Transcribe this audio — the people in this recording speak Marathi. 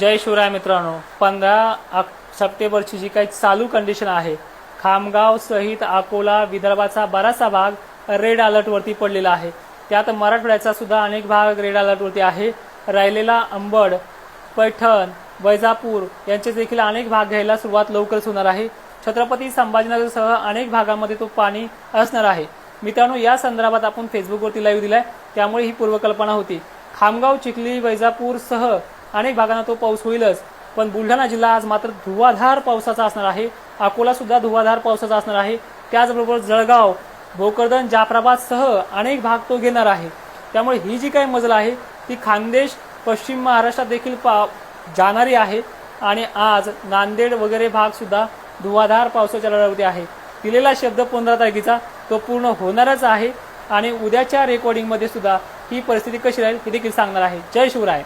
जय शिवराय मित्रांनो. पंधरा ऑक- सप्टेंबरची जी काही चालू कंडिशन आहे खामगाव सहित अकोला विदर्भाचा बराचसा भाग रेड अलर्टवरती पडलेला आहे. त्यात मराठवाड्याचा सुद्धा अनेक भाग रेड अलर्टवरती आहे. राहिलेला अंबड पैठण वैजापूर यांचे देखील अनेक भाग घ्यायला सुरुवात लवकरच होणार आहे. छत्रपती संभाजीनगरसह अनेक भागामध्ये तो पाणी असणार आहे. मित्रांनो या संदर्भात आपण फेसबुकवरती लाईव्ह दिलाय. त्यामुळे ही पूर्वकल्पना होती. खामगाव चिखली वैजापूरसह अनेक भागांना तो पाऊस होईलच. पण बुलढाणा जिल्हा आज मात्र धुवाधार पावसाचा असणार आहे. अकोला सुद्धा धुवाधार पावसाचा असणार आहे. त्याचबरोबर जळगाव भोकरदन जाफराबाद सह अनेक भाग तो घेणार आहे. त्यामुळे ही जी काही मजल आहे ती खानदेश पश्चिम महाराष्ट्रात देखील पा जाणारी आहे. आणि आज नांदेड वगैरे भाग सुद्धा धुवाधार पावसाच्या लढावती आहे. दिलेला शब्द पंधरा तारखेचा तो पूर्ण होणारच आहे. आणि उद्याच्या रेकॉर्डिंगमध्ये सुद्धा ही परिस्थिती कशी राहील हे देखील सांगणार आहे. जय शिवराय.